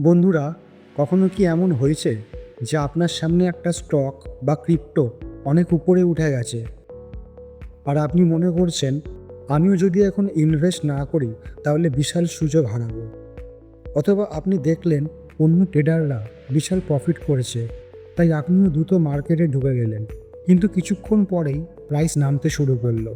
বন্ধুরা, কখনো কি এমন হয়েছে যে আপনার সামনে একটা স্টক বা ক্রিপ্টো অনেক উপরে উঠে গেছে? আর আপনি মনে করছেন, আমিও যদি এখন ইনভেস্ট না করি, তাহলে বিশাল সুযোগ হারাবো। অথবা আপনি দেখলেন অন্য ট্রেডাররা বিশাল প্রফিট করেছে, তাই আপনিও দ্রুত মার্কেটে ঢুকে গেলেন। কিন্তু কিছুক্ষণ পরেই প্রাইস নামতে শুরু করল।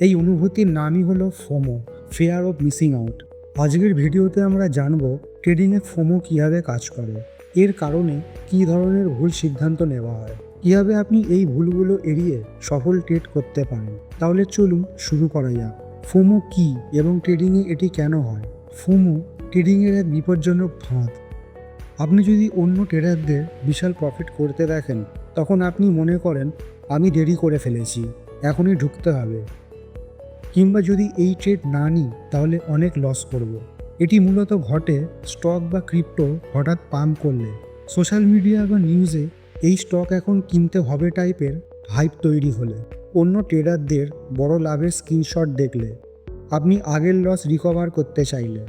এই অনুভূতির নামই হলো FOMO fear of missing out আজকের ভিডিওতে আমরা জানব ট্রেডিংয়ে ফোমো কীভাবে কাজ করে? এর কারণে কী ধরনের ভুল সিদ্ধান্ত নেওয়া হয়? কীভাবে আপনি এই ভুলগুলো এড়িয়ে সফল ট্রেড করতে পারেন? তাহলে চলুন শুরু করা যাক। ফোমো কী এবং ট্রেডিংয়ে এটি কেন হয়? ফোমো ট্রেডিংয়ের এক বিপজ্জনক ফাঁদ। আপনি যদি অন্য ট্রেডারদের বিশাল প্রফিট করতে দেখেন, তখন আপনি মনে করেন, আমি দেরি করে ফেলেছি, এখনই ঢুকতে হবে। কিংবা যদি এই ট্রেড না নিই, তাহলে অনেক লস করব। এটি মূলত ঘটে স্টক বা ক্রিপ্টো হঠাৎ পাম্প করলে। সোশ্যাল মিডিয়া বা নিউজে এই স্টক এখন কিনতে হবে টাইপের হাইপ তৈরি হলে। অন্য ট্রেডারদের বড় লাভের স্ক্রিনশট দেখলে। আপনি আগের লস রিকভার করতে চাইলে।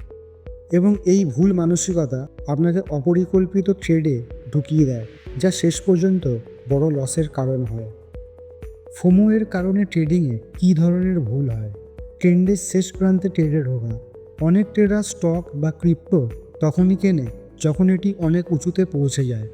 এবং এই ভুল মানসিকতা আপনাকে অপরিকল্পিত ট্রেডে ঢুকিয়ে দেয়, যা শেষ পর্যন্ত বড় লসের কারণ হয়। ফোমো এর কারণে ট্রেডিংয়ে কী ধরনের ভুল হয়? ট্রেন্ডের শেষ প্রান্তে ট্রেডে ঢোকা। অনেক ট্রেডার স্টক বা ক্রিপ্টো তখনই কেনে যখন এটি অনেক উঁচুতে পৌঁছে যায়।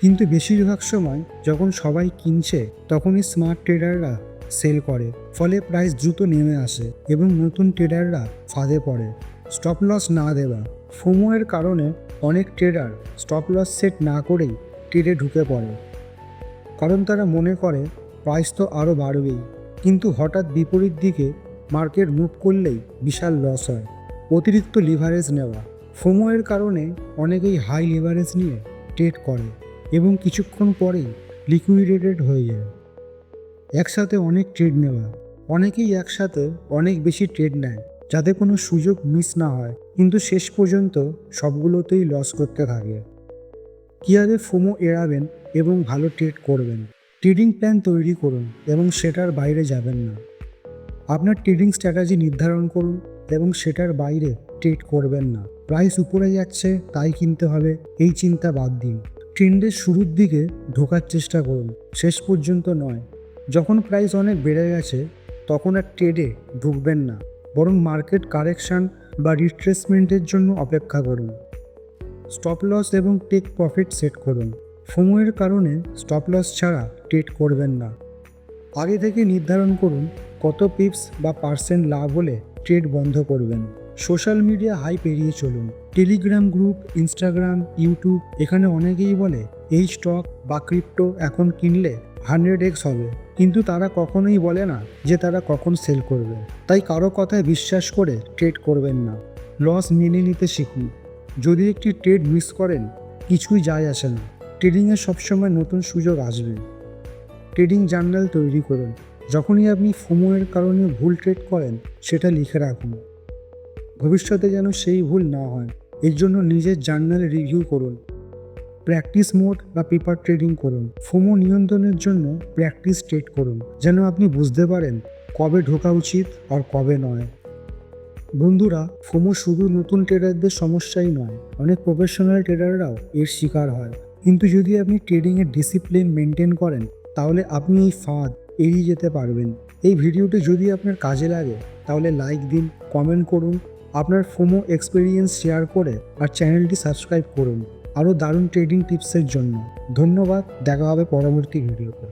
কিন্তু বেশিরভাগ সময় যখন সবাই কিনছে, তখনই স্মার্ট ট্রেডাররা সেল করে, ফলে প্রাইস দ্রুত নেমে আসে এবং নতুন ট্রেডাররা ফাঁদে পড়ে। স্টপ লস না দেওয়া, ফোমো এর কারণে অনেক ট্রেডার স্টপ লস সেট না করেই ট্রেডে ঢুকে পড়ে। কারণ তারা মনে করে প্রাইস তো আরও বাড়বেই। কিন্তু হঠাৎ বিপরীত দিকে মার্কেট মুভ করলেই বিশাল লস হয়। অতিরিক্ত লিভারেজ নেওয়া ফোমো এর কারণে অনেকেই হাই লিভারেজ নিয়ে ট্রেড করে এবং কিছুক্ষণ পরেই লিকুইডেটেড হয়ে যায়। একসাথে অনেক ট্রেড নেওয়া, অনেকেই একসাথে অনেক বেশি ট্রেড নেয়, যাতে কোনো সুযোগ মিস না হয়, কিন্তু শেষ পর্যন্ত সবগুলোতেই লস করতে থাকে। কীভাবে ফোমো এড়াবেন এবং ভালো ট্রেড করবেন। ট্রেডিং প্ল্যান তৈরি করুন এবং সেটার বাইরে যাবেন না। আপনার ট্রেডিং স্ট্র্যাটাজি নির্ধারণ করুন এবং সেটার বাইরে ট্রেড করবেন না। প্রাইস উপরে যাচ্ছে, তাই কিনতে হবে, এই চিন্তা বাদ দিন। ট্রেন্ডের শুরুর দিকে ঢোকার চেষ্টা করুন, শেষ পর্যন্ত নয়। যখন প্রাইস অনেক বেড়ে গেছে, তখন আর ট্রেডে ঢুকবেন না। বরং মার্কেট কারেকশন বা রিট্রেসমেন্টের জন্য অপেক্ষা করুন। স্টপ লস এবং টেক প্রফিট সেট করুন। সময়ের কারণে স্টপ লস ছাড়া ট্রেড করবেন না। আগে থেকে নির্ধারণ করুন কত পিপস বা পার্সেন্ট লাভ হলে ট্রেড বন্ধ করবেন? সোশ্যাল মিডিয়া হাইপ এড়িয়ে চলুন। টেলিগ্রাম গ্রুপ ইনস্টাগ্রাম ইউটিউব এখানে অনেকেই বলে, এই স্টক বা ক্রিপ্টো এখন কিনলে হান্ড্রেড এক্স হবে। কিন্তু তারা কখনোই বলে না যে তারা কখন সেল করবে। তাই কারও কথায় বিশ্বাস করে ট্রেড করবেন না। লস মেনে নিতে শিখুন। যদি একটি ট্রেড মিস করেন, কিছুই যায় আসে না। ট্রেডিংয়ে সবসময় নতুন সুযোগ আসবে। ট্রেডিং জার্নাল তৈরি করুন। যখনই আপনি ফোমোয়ের কারণে ভুল ট্রেড করেন, সেটা লিখে রাখুন। ভবিষ্যতে যেন সেই ভুল না হয়। এর জন্য নিজের জার্নালে রিভিউ করুন। প্র্যাকটিস মোড বা পেপার ট্রেডিং করুন। ফোমো নিয়ন্ত্রণের জন্য প্র্যাকটিস ট্রেড করুন। যেন আপনি বুঝতে পারেন কবে ঢোকা উচিত আর কবে নয়। বন্ধুরা ফোমো শুধু নতুন ট্রেডারদের সমস্যাই নয়, অনেক প্রফেশনাল ট্রেডাররাও এর শিকার হয়। কিন্তু যদি আপনি ট্রেডিংয়ের ডিসিপ্লিন মেনটেন করেন, তাহলে আপনি এই ফাঁদ এড়িয়ে যেতে পারবেন। এই ভিডিওটি যদি আপনার কাজে লাগে, তাহলে লাইক দিন কমেন্ট করুন, আপনার ফোমো এক্সপিরিয়েন্স শেয়ার করে, আর চ্যানেলটি সাবস্ক্রাইব করুন। আরও দারুণ ট্রেডিং টিপসের জন্য। ধন্যবাদ, দেখা হবে পরবর্তী ভিডিওতে